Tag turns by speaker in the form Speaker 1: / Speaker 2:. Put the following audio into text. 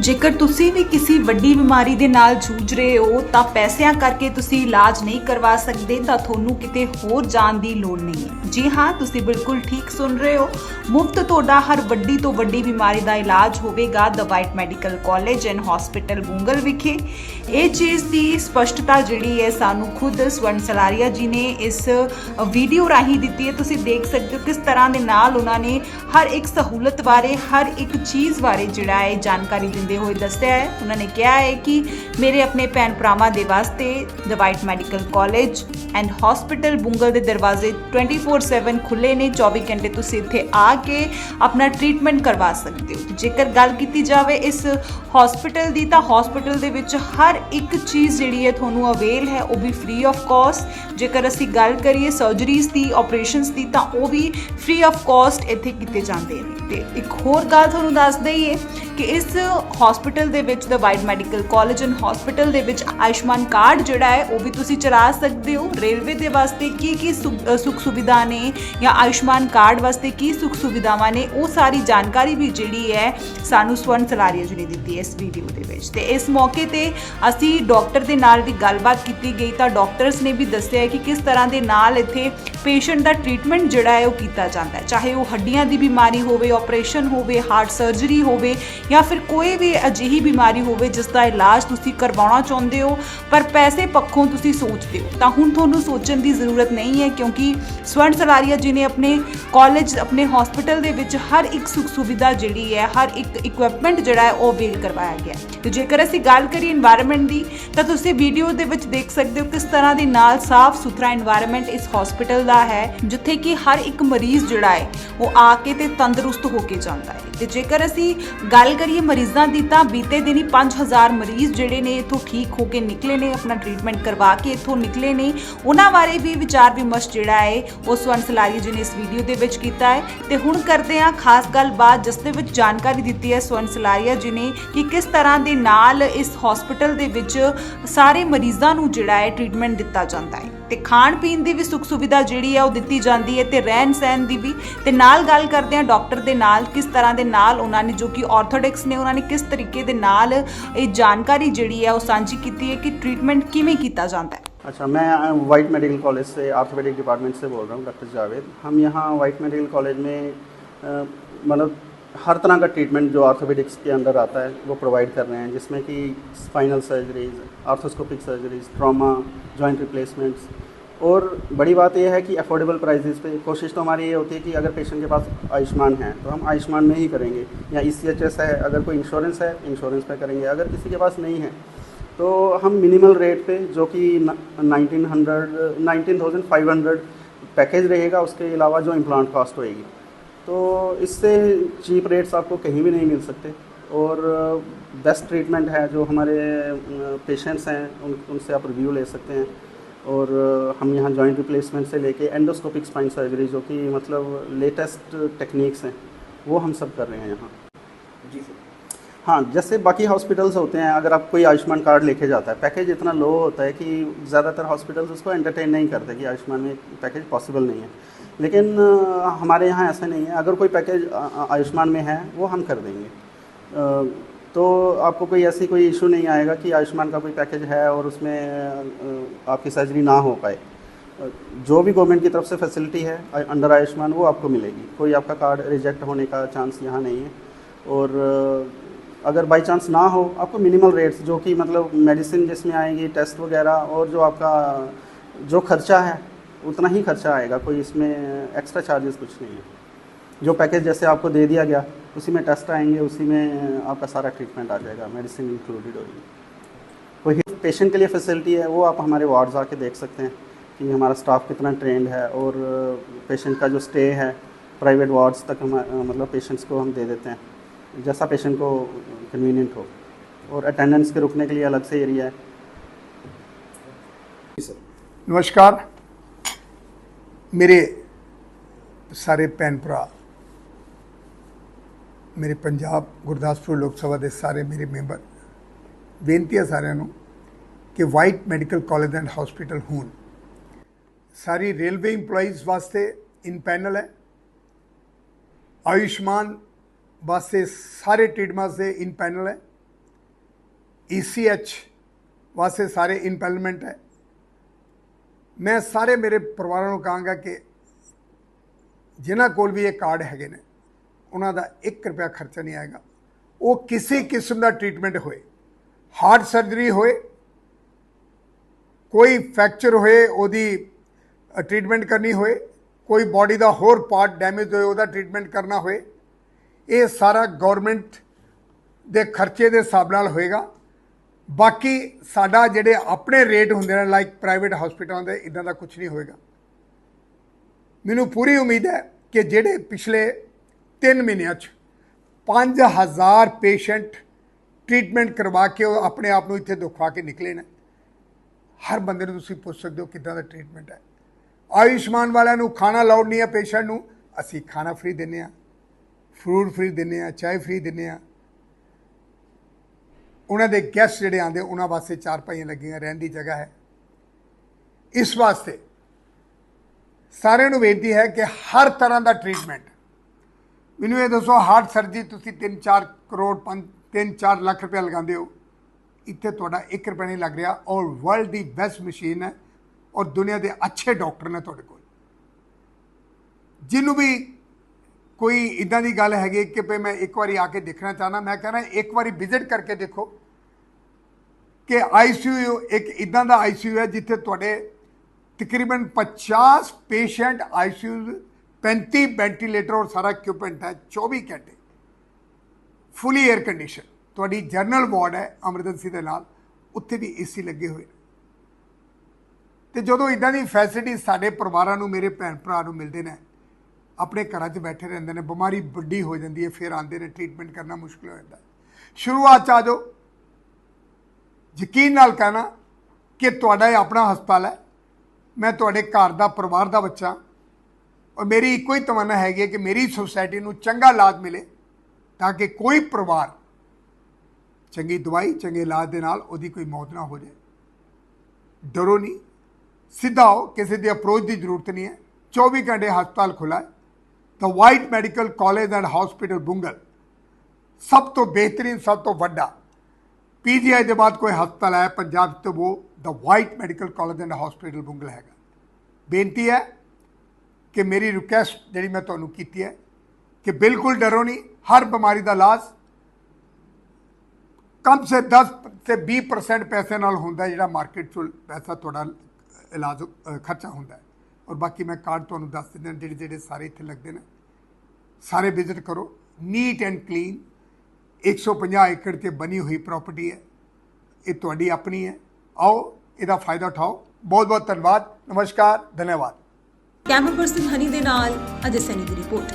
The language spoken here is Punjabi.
Speaker 1: ਜੇਕਰ ਤੁਸੀਂ ਵੀ ਕਿਸੇ ਵੱਡੀ ਬਿਮਾਰੀ ਦੇ ਨਾਲ ਜੂਝ ਰਹੇ ਹੋ, ਤਾਂ ਪੈਸਿਆਂ ਕਰਕੇ ਤੁਸੀਂ ਇਲਾਜ ਨਹੀਂ ਕਰਵਾ ਸਕਦੇ, ਤਾਂ ਤੁਹਾਨੂੰ ਕਿਤੇ ਹੋਰ ਜਾਣ ਦੀ ਲੋੜ ਨਹੀਂ ਹੈ। ਜੀ ਹਾਂ, ਤੁਸੀਂ ਬਿਲਕੁਲ ਠੀਕ ਸੁਣ ਰਹੇ ਹੋ। ਮੁਫਤ ਤੁਹਾਡਾ ਹਰ ਵੱਡੀ ਤੋਂ ਵੱਡੀ ਬਿਮਾਰੀ ਦਾ ਇਲਾਜ ਹੋਵੇਗਾ the White medical college and hospital Bungal ਵਿਖੇ। ਇਹ ਚੀਜ਼ ਦੀ ਸਪਸ਼ਟਤਾ ਜਿਹੜੀ ਹੈ, ਸਾਨੂੰ ਖੁਦ ਸਵਰਨ ਸਲਾਰੀਆ ਜੀ ਨੇ ਇਸ ਵੀਡੀਓ ਰਾਹੀਂ ਦਿੱਤੀ ਹੈ। ਤੁਸੀਂ ਦੇਖ ਸਕਦੇ ਹੋ ਕਿਸ ਤਰ੍ਹਾਂ ਦੇ ਨਾਲ ਉਹਨਾਂ ਨੇ ਹਰ ਇੱਕ ਸਹੂਲਤ ਬਾਰੇ, ਹਰ ਇੱਕ ਚੀਜ਼ ਬਾਰੇ ਜਿਹੜਾ ਹੈ, ਜਾਣਕਾਰੀ ਦਿੰਦੇ ਹੋਏ ਦੱਸਿਆ ਹੈ। ਉਹਨਾਂ ਨੇ ਕਿਹਾ ਹੈ ਕਿ ਮੇਰੇ ਆਪਣੇ ਭੈਣ ਭਰਾਵਾਂ ਦੇ ਵਾਸਤੇ the medical college and hospital Bungal ਦੇ ਦਰਵਾਜ਼ੇ 24/7 ਖੁੱਲੇ ਨੇ। 24 ਘੰਟੇ ਤੁਸੀਂ ਇੱਥੇ ਆ ਕੇ ਆਪਣਾ ਟ੍ਰੀਟਮੈਂਟ ਕਰਵਾ ਸਕਦੇ ਹੋ। ਜੇਕਰ ਗੱਲ ਕੀਤੀ ਜਾਵੇ ਇਸ ਹਸਪੀਟਲ ਦੀ, ਤਾਂ ਹਸਪੀਟਲ ਦੇ ਵਿੱਚ ਹਰ ਇੱਕ ਚੀਜ਼ ਜਿਹੜੀ ਹੈ ਤੁਹਾਨੂੰ ਅਵੇਲ ਹੈ, ਉਹ ਵੀ ਫ੍ਰੀ ਆਫ ਕਾਸਟ ਜੇਕਰ ਅਸੀਂ ਗੱਲ ਕਰੀਏ ਸਰਜਰੀਜ਼ ਦੀ ਆਪਰੇਸ਼ਨਸ ਦੀ, ਤਾਂ ਉਹ ਵੀ ਫ੍ਰੀ ਆਫ ਕਾਸਟ ਇੱਥੇ ਕੀਤੇ ਜਾਂਦੇ ਨੇ। ਤੇ ਇੱਕ ਹੋਰ ਗੱਲ ਤੁਹਾਨੂੰ ਦੱਸ ਦਈਏ ਕਿ ਇਸ ਹਸਪੀਟਲ ਦੇ ਵਿੱਚ the White medical college and hospital ਦੇ ਵਿੱਚ ਆਯੁਸ਼ਮਾਨ ਕਾਰਡ ਜਿਹੜਾ ਹੈ, ਉਹ ਵੀ ਤੁਸੀਂ ਚਲਾ ਸਕਦੇ ਹੋ। ਰੇਲਵੇ ਦੇ ਵਾਸਤੇ ਕੀ ਕੀ ਸੁੱਖ ਸੁਵਿਧਾ ਨੇ ਜਾਂ ਆਯੁਸ਼ਮਾਨ ਕਾਰਡ ਵਾਸਤੇ ਕੀ ਸੁੱਖ ਸੁਵਿਧਾਵਾਂ ਨੇ, ਉਹ ਸਾਰੀ ਜਾਣਕਾਰੀ ਵੀ ਜਿਹੜੀ ਹੈ, ਸਾਨੂੰ ਸਵਰਨ ਸਲਾਰੀਆ ਜੀ ਨੇ ਦਿੱਤੀ ਹੈ ਇਸ ਵੀਡੀਓ ਦੇ ਵਿੱਚ। ਤੇ ਇਸ ਮੌਕੇ ਤੇ ਅਸੀਂ ਡਾਕਟਰ ਦੇ ਨਾਲ ਵੀ ਗੱਲਬਾਤ ਕੀਤੀ ਗਈ ਤਾਂ ਡਾਕਟਰਸ ਨੇ ਵੀ ਦੱਸਿਆ ਕਿ ਕਿਸ ਤਰ੍ਹਾਂ ਦੇ ਨਾਲ ਇੱਥੇ ਪੇਸ਼ੈਂਟ ਦਾ ਟ੍ਰੀਟਮੈਂਟ ਜਿਹੜਾ ਹੈ, ਉਹ ਕੀਤਾ ਜਾਂਦਾ ਹੈ। ਚਾਹੇ ਉਹ ਹੱਡੀਆਂ ਦੀ ਬਿਮਾਰੀ ਹੋਵੇ ਆਪਰੇਸ਼ਨ ਹੋਵੇ, ਹਾਰਟ ਸਰਜਰੀ ਹੋਵੇ ਜਾਂ ਫਿਰ ਕੋਈ ਵੀ ਅਜਿਹੀ ਬਿਮਾਰੀ ਹੋਵੇ ਜਿਸ ਦਾ ਇਲਾਜ ਤੁਸੀਂ ਕਰਵਾਉਣਾ ਚਾਹੁੰਦੇ ਹੋ, ਪਰ ਪੈਸੇ ਪੱਖੋਂ ਤੁਸੀਂ ਸੋਚਦੇ ਹੋ। ਤਾਂ ਹੁਣ ਤੁਹਾਨੂੰ ਸੋਚਣ ਦੀ ਜ਼ਰੂਰਤ ਨਹੀਂ ਹੈ ਕਿਉਂਕਿ ਸਵਰਨ ਸਲਾਰੀਆ ਜੀ ਨੇ ਆਪਣੇ ਕਾਲਜ ਆਪਣੇ ਹਸਪੀਟਲ ਦੇ ਵਿੱਚ ਹਰ ਇੱਕ ਸੁੱਖ ਸੁਵਿਧਾ ਜਿਹੜੀ ਹੈ, ਹਰ ਇੱਕ ਇਕਵਿਪਮੈਂਟ ਜਿਹੜਾ ਹੈ ਉਹ ਅਵੇਲ ਕਰਵਾਇਆ ਗਿਆ ਤੇ ਜੇਕਰ ਅਸੀਂ ਗੱਲ ਕਰੀਏ এনवायरमेंट ਦੀ ਤਾਂ ਤੁਸੀਂ ਵੀਡੀਓ ਦੇ ਵਿੱਚ ਦੇਖ ਸਕਦੇ ਹੋ ਕਿਸ ਤਰ੍ਹਾਂ ਦੇ ਨਾਲ ਸਾਫ਼ ਸੁਥਰਾ এনवायरमेंट ਇਸ ਹਸਪੀਟਲ ਦਾ ਹੈ, ਜਿੱਥੇ ਕਿ ਹਰ ਇੱਕ ਮਰੀਜ਼ ਜਿਹੜਾ ਹੈ, ਉਹ ਆ ਕੇ ਤੇ ਤੰਦਰੁਸਤ ਹੋ ਕੇ ਜਾਂਦਾ ਹੈ। ਤੇ ਜੇਕਰ ਅਸੀਂ ਗੱਲ ਕਰੀਏ ਮਰੀਜ਼ਾਂ ਦੀ ਤਾਂ ਬੀਤੇ ਦਿਨੀ 5000 ਮਰੀਜ਼ ਜਿਹੜੇ ਨੇ ਇਥੋਂ ਠੀਕ ਹੋ ਕੇ ਨਿਕਲੇ ਨੇ, ਆਪਣਾ ਟ੍ਰੀਟਮੈਂਟ ਕਰਵਾ ਕੇ ਇਥੋਂ ਨਿਕਲੇ ਨੇ। ਉਹਨਾਂ ਬਾਰੇ ਵੀ ਵਿਚਾਰ ਵਿਮਰਸ਼ ਜਿਹੜਾ ਹੈ, ਉਹ ਸਵਰਨ ਸਲਾਰੀ ਜੀ ਨੇ ਇਸ ਵੀਡੀਓ ਦੇ ਵਿੱਚ ਕੀਤਾ ਹੈ। ਤੇ ਹੁਣ ਕਰਦੇ ਹਾਂ ਖਾਸ ਗੱਲਬਾਤ, ਜਿਸ ਦੇ ਵਿੱਚ ਜਾਣਕਾਰੀ ਦਿੱਤੀ ਹੈ ਸਵਰਨ ਸਲਾਰੀਆ ਜੀ ਨੇ ਕਿ ਕਿਸ ਤਰ੍ਹਾਂ ਦੇ ਨਾਲ ਇਸ ਹਸਪੀਟਲ ਦੇ ਵਿੱਚ ਸਾਰੇ ਮਰੀਜ਼ਾਂ ਨੂੰ ਜਿਹੜਾ ਹੈ ਟ੍ਰੀਟਮੈਂਟ ਦਿੱਤਾ ਜਾਂਦਾ ਹੈ ਤੇ ਖਾਣ ਪੀਣ ਦੀ ਵੀ ਸੁੱਖ ਸੁਵਿਧਾ ਜਿਹੜੀ ਹੈ ਉਹ ਦਿੱਤੀ ਜਾਂਦੀ ਹੈ ਤੇ ਰਹਿਣ ਸਹਿਣ ਦੀ ਵੀ ਤੇ ਨਾਲ ਗੱਲ ਕਰਦੇ ਹਾਂ ਡਾਕਟਰ ਦੇ ਨਾਲ ਕਿਸ ਤਰ੍ਹਾਂ ਦੇ ਨਾਲ ਉਹਨਾਂ ਨੇ ਜੋ ਕਿ ਆਰਥੋਡਿਕਸ ਨੇ ਉਹਨਾਂ ਨੇ ਕਿਸ ਤਰੀਕੇ ਦੇ ਨਾਲ ਇਹ ਜਾਣਕਾਰੀ ਜਿਹੜੀ ਹੈ ਉਹ ਸਾਂਝੀ ਕੀਤੀ ਹੈ ਕਿ ਟ੍ਰੀਟਮੈਂਟ ਕਿਵੇਂ ਕੀਤਾ ਜਾਂਦਾ ਹੈ
Speaker 2: अच्छा मैं वाइट मेडिकल कॉलेज से आर्थोपेडिक डिपार्टमेंट से बोल रहा हूँ डॉक्टर जावेद हम यहाँ वाइट मेडिकल कॉलेज में अ, मतलब हर तरह का ट्रीटमेंट जो आर्थोपेडिक्स के अंदर आता है, वो प्रोवाइड कर रहे हैं, जिसमें कि spinal surgeries arthroscopic surgeries trauma joint replacements और बड़ी बात यह है कि अफोर्डेबल प्राइजेस पे कोशिश तो हमारी ये होती है कि अगर पेशेंट के पास आयुष्मान है तो हम आयुष्मान में ही करेंगे। या ई है, अगर कोई इंश्योरेंस है इंश्योरेंस पे करेंगे। अगर किसी के पास नहीं है तो हम मिनिमल रेट पे, जो कि nineteen hundred nineteen thousand five hundred package रहेगा, उसके अलावा जो इम्प्लांट कॉस्ट होएगी। तो इससे चीप रेट्स आपको कहीं भी नहीं मिल सकते। और बेस्ट ट्रीटमेंट है जो हमारे पेशेंट्स हैं उन उनसे आप रिव्यू ले सकते हैं। और हम यहाँ जॉइंट रिप्लेसमेंट से लेके एंडोस्कोपिक स्पाइन सर्जरी जो कि मतलब लेटेस्ट टेक्निक्स हैं वो हम सब कर रहे हैं यहाँ।
Speaker 3: जी सर।
Speaker 2: हाँ जैसे बाकी हॉस्पिटल्स होते हैं अगर आप कोई आयुष्मान कार्ड लेके जाता है पैकेज इतना लो होता है कि ज़्यादातर हॉस्पिटल्स उसको एंटरटेन नहीं करते कि आयुष्मान में पैकेज पॉसिबल नहीं है। लेकिन हमारे यहाँ ऐसा नहीं है। अगर कोई पैकेज आयुष्मान में है, वो हम कर देंगे। तो आपको कोई ऐसी कोई इशू नहीं आएगा कि आयुष्मान का कोई पैकेज है और उसमें आपकी सर्जरी ना हो पाए। जो भी गवर्नमेंट की तरफ़ से फैसिलिटी है अंडर आयुष्मान, वो आपको मिलेगी। कोई आपका कार्ड रिजेक्ट होने का चांस यहाँ नहीं है। और अगर बाई चांस ना हो, आपको मिनिमल रेट्स जो कि मतलब मेडिसिन जिसमें आएँगी टेस्ट वगैरह, और जो आपका, जो खर्चा है उतना ही खर्चा आएगा, कोई इसमें एक्स्ट्रा चार्जेस कुछ नहीं है। जो पैकेज जैसे आपको दे दिया गया, उसी में टेस्ट आएँगे, उसी में आपका सारा ट्रीटमेंट आ जाएगा मेडिसिन इंक्लूडेड होगी। वही पेशेंट के लिए फैसिलिटी है, वो आप हमारे वार्ड्स आके देख सकते हैं कि हमारा स्टाफ कितना ट्रेंड है और पेशेंट का जो स्टे है प्राइवेट वार्ड्स तक हम मतलब पेशेंट्स को हम दे देते हैं। जैसा पेशेंट को कन्वीनियंट हो। और अटेंडेंस के रुकने के लिए अलग से एरिया है।
Speaker 3: सर
Speaker 4: नमस्कार। ਮੇਰੇ ਸਾਰੇ ਭੈਣ ਭਰਾ, ਮੇਰੇ ਪੰਜਾਬ ਗੁਰਦਾਸਪੁਰ ਲੋਕ ਸਭਾ ਦੇ ਸਾਰੇ ਮੇਰੇ ਮੈਂਬਰ, ਬੇਨਤੀ ਹੈ ਸਾਰਿਆਂ ਨੂੰ ਕਿ White medical college and hospital ਹੋਣ। ਸਾਰੀ ਰੇਲਵੇ EMPLOYEES ਵਾਸਤੇ ਇਨ ਪੈਨਲ ਹੈ। ਆਯੁਸ਼ਮਾਨ ਵਾਸਤੇ ਸਾਰੇ ਟ੍ਰੀਟਮੈਂਟਸ ਦੇ ਇਨ ਪੈਨਲ ਹੈ। ECH ਵਾਸਤੇ ਸਾਰੇ ਇੰਪੈਲਮੈਂਟ ਹੈ। ਮੈਂ ਸਾਰੇ ਮੇਰੇ ਪਰਿਵਾਰਾਂ ਨੂੰ ਕਹਾਂਗਾ ਕਿ ਜਿਨ੍ਹਾਂ ਕੋਲ ਵੀ ਇਹ ਕਾਰਡ ਹੈਗੇ ਨੇ, ਉਹਨਾਂ ਦਾ 1 ਰੁਪਿਆ ਖਰਚਾ ਨਹੀਂ ਆਏਗਾ। ਉਹ ਕਿਸੇ ਕਿਸਮ ਦਾ ਟ੍ਰੀਟਮੈਂਟ ਹੋਏ, ਹਾਰਟ ਸਰਜਰੀ ਹੋਏ, ਕੋਈ ਫ੍ਰੈਕਚਰ ਹੋਏ, ਉਹਦੀ ਟ੍ਰੀਟਮੈਂਟ ਕਰਨੀ ਹੋਏ, ਕੋਈ ਬਾਡੀ ਦਾ ਹੋਰ ਪਾਰਟ ਡੈਮੇਜ ਹੋਏ, ਉਹਦਾ ਟ੍ਰੀਟਮੈਂਟ ਕਰਨਾ ਹੋਏ, ਇਹ ਸਾਰਾ ਗਵਰਨਮੈਂਟ ਦੇ ਖਰਚੇ ਦੇ ਹਿਸਾਬ ਨਾਲ ਹੋਏਗਾ। ਬਾਕੀ ਸਾਡਾ ਜਿਹੜੇ ਆਪਣੇ ਰੇਟ ਹੁੰਦੇ ਨੇ ਲਾਈਕ ਪ੍ਰਾਈਵੇਟ ਹਸਪੀਟਲਾਂ ਦੇ ਇਦਾਂ ਦਾ ਕੁਝ ਨਹੀਂ ਹੋਏਗਾ। ਮੈਨੂੰ ਪੂਰੀ ਉਮੀਦ ਹੈ ਕਿ ਜਿਹੜੇ ਪਿਛਲੇ 3 ਮਹੀਨਿਆਂ 'ਚ 5000 ਪੇਸ਼ੈਂਟ ਟ੍ਰੀਟਮੈਂਟ ਕਰਵਾ ਕੇ ਉਹ ਆਪਣੇ ਆਪ ਨੂੰ ਇੱਥੇ ਦੁਖਾ ਕੇ ਨਿਕਲੇ ਨੇ, ਹਰ ਬੰਦੇ ਨੂੰ ਤੁਸੀਂ ਪੁੱਛ ਸਕਦੇ ਹੋ ਕਿੱਦਾਂ ਦਾ ਟ੍ਰੀਟਮੈਂਟ ਹੈ। ਆਯੁਸ਼ਮਾਨ ਵਾਲਿਆਂ ਨੂੰ ਖਾਣਾ ਲਾਉਡ ਨਹੀਂ ਹੈ ਪੇਸ਼ੈਂਟ ਨੂੰ, ਅਸੀਂ ਖਾਣਾ ਫ੍ਰੀ ਦਿੰਨੇ ਆ ਫਰੂਟ ਫ੍ਰੀ ਦਿੰਨੇ ਆ ਚਾਹ ਫ੍ਰੀ ਦਿੰਨੇ ਆ ਉਹਨਾਂ ਦੇ ਗੈਸਟ ਜਿਹੜੇ ਆਉਂਦੇ, ਉਹਨਾਂ ਵਾਸਤੇ ਚਾਰ ਪਾਈਆਂ ਲੱਗੀਆਂ, ਰਹਿਣ ਦੀ ਜਗ੍ਹਾ ਹੈ। ਇਸ ਵਾਸਤੇ ਸਾਰਿਆਂ ਨੂੰ ਬੇਨਤੀ ਹੈ ਕਿ ਹਰ ਤਰ੍ਹਾਂ ਦਾ ਟ੍ਰੀਟਮੈਂਟ ਮੈਨੂੰ ਇਹ ਦੱਸੋ ਹਾਰਟ ਸਰਜਰੀ ਤੁਸੀਂ 3-4 ਕਰੋੜ 3-4 ਲੱਖ ਰੁਪਏ ਲਗਾਉਂਦੇ ਹੋ। ਇੱਥੇ ਤੁਹਾਡਾ 1 ਰੁਪਏ ਨਹੀਂ ਲੱਗ ਰਿਹਾ। ਔਰ ਵਰਲਡ ਦੀ ਬੈਸਟ ਮਸ਼ੀਨ ਹੈ ਔਰ ਦੁਨੀਆ ਦੇ ਅੱਛੇ ਡਾਕਟਰ ਨੇ ਤੁਹਾਡੇ ਕੋਲ। ਜਿਹਨੂੰ ਵੀ ਕੋਈ ਇਦਾਂ ਦੀ ਗੱਲ ਹੈਗੀ ਕਿ ਭਈ ਮੈਂ ਇੱਕ ਵਾਰੀ ਆ ਕੇ ਦੇਖਣਾ ਚਾਹਨਾ ਮੈਂ ਕਹਿੰਦਾ ਇੱਕ ਵਾਰੀ ਵਿਜ਼ਿਟ ਕਰਕੇ ਦੇਖੋ। ਕਿ ਆਈਸੀਯੂ ਇੱਕ ਇਦਾਂ ਦਾ ਆਈਸੀਯੂ ਹੈ ਜਿੱਥੇ ਤੁਹਾਡੇ ਤਕਰੀਬਨ 50 ਪੇਸ਼ੈਂਟ ਆਈਸੀਯੂ 35 ਵੈਂਟੀਲੇਟਰ ਔਰ ਸਾਰਾ ਇਕਵਿਪਮੈਂਟ ਹੈ 24 ਘੰਟੇ। ਫੁੱਲੀ 에ਅਰ ਕੰਡੀਸ਼ਨ ਤੁਹਾਡੀ ਜਨਰਲ ਵਾਰਡ ਹੈ ਐਮਰਜੈਂਸੀ ਦੇ ਨਾਲ। ਉੱਥੇ ਵੀ ਏਸੀ ਲੱਗੇ ਹੋਏ ਨੇ। ਤੇ ਜਦੋਂ ਇਦਾਂ ਦੀ ਫੈਸਿਲਿਟੀ ਸਾਡੇ ਪਰਿਵਾਰਾਂ ਨੂੰ, ਮੇਰੇ ਭੈਣ ਭਰਾ ਨੂੰ ਮਿਲਦੇ ਨੇ, ਆਪਣੇ ਘਰਾਂ 'ਚ ਬੈਠੇ ਰਹਿੰਦੇ ਨੇ, ਬਿਮਾਰੀ ਵੱਡੀ ਹੋ ਜਾਂਦੀ ਹੈ, ਫਿਰ ਆਉਂਦੇ ਨੇ ਟ੍ਰੀਟਮੈਂਟ ਕਰਨਾ ਮੁਸ਼ਕਲ ਹੋ ਜਾਂਦਾ ਸ਼ੁਰੂਆਤ 'ਚ ਆ ਜਾਓ। ਯਕੀਨ ਨਾਲ ਕਹਿਣਾ ਕਿ ਤੁਹਾਡਾ ਇਹ ਆਪਣਾ ਹਸਪਤਾਲ ਹੈ। ਮੈਂ ਤੁਹਾਡੇ ਘਰ ਦਾ, ਪਰਿਵਾਰ ਦਾ ਬੱਚਾ। ਔਰ ਮੇਰੀ ਇੱਕੋ ਹੀ ਤਮੰਨਾ ਹੈਗੀ ਹੈ ਕਿ ਮੇਰੀ ਸੋਸਾਇਟੀ ਨੂੰ ਚੰਗਾ ਇਲਾਜ ਮਿਲੇ ਤਾਂ ਕਿ ਕੋਈ ਪਰਿਵਾਰ ਚੰਗੀ ਦਵਾਈ, ਚੰਗੇ ਇਲਾਜ ਦੇ ਨਾਲ ਉਹਦੀ ਕੋਈ ਮੌਤ ਨਾ ਹੋ ਜਾਏ। ਡਰੋ ਨਹੀਂ। ਸਿੱਧਾ ਆਓ, ਕਿਸੇ ਦੀ ਅਪਰੋਚ ਦੀ ਜ਼ਰੂਰਤ ਨਹੀਂ ਹੈ। 24 ਘੰਟੇ ਹਸਪਤਾਲ ਖੁੱਲ੍ਹਾ ਹੈ। ਤਾਂ White medical college and hospital Bungal. ਸਭ ਤੋਂ ਬਿਹਤਰੀਨ, ਸਭ ਤੋਂ ਵੱਡਾ ਪੀਜੀਆਈ ਦੇ ਬਾਅਦ ਕੋਈ ਹਸਪਤਾਲ ਹੈ ਪੰਜਾਬ 'ਚ ਤਾਂ, ਉਹ the White medical college and hospital Bungal ਹੈਗਾ। ਬੇਨਤੀ ਹੈ ਕਿ ਮੇਰੀ ਰਿਕੁਐਸਟ ਜਿਹੜੀ ਮੈਂ ਤੁਹਾਨੂੰ ਕੀਤੀ ਹੈ ਕਿ ਬਿਲਕੁਲ ਡਰੋ ਨਹੀਂ, ਹਰ ਬਿਮਾਰੀ ਦਾ ਇਲਾਜ ਕਮ ਸੇ 10 ਤੇ 20% ਪੈਸੇ ਨਾਲ ਹੁੰਦਾ ਜਿਹੜਾ ਮਾਰਕੀਟ 'ਚੋਂ ਪੈਸਾ ਤੁਹਾਡਾ ਇਲਾਜ ਖਰਚਾ ਹੁੰਦਾ ਔਰ ਬਾਕੀ ਮੈਂ ਕਾਰਡ ਤੁਹਾਨੂੰ ਦੱਸ ਦਿੰਦਾ ਜਿਹੜੇ ਜਿਹੜੇ ਸਾਰੇ ਇੱਥੇ ਲੱਗਦੇ ਨੇ, ਸਾਰੇ ਵਿਜ਼ਿਟ ਕਰੋ ਨੀਟ ਐਂਡ ਕਲੀਨ 150 ਏਕੜ ਤੇ ਬਣੀ ਹੋਈ ਪ੍ਰਾਪਰਟੀ ਹੈ। ਇਹ ਤੁਹਾਡੀ ਆਪਣੀ ਹੈ। ਆਓ, ਇਹਦਾ ਫਾਇਦਾ ਉਠਾਓ। ਬਹੁਤ ਬਹੁਤ ਧੰਨਵਾਦ। ਨਮਸਕਾਰ, ਧੰਨਵਾਦ।
Speaker 3: ਕੈਮਰਾ ਪਰਸਨ ਹਨੀ ਦੇ ਨਾਲ ਅਜੇ ਸੈਨੀ ਦੀ ਰਿਪੋਰਟ।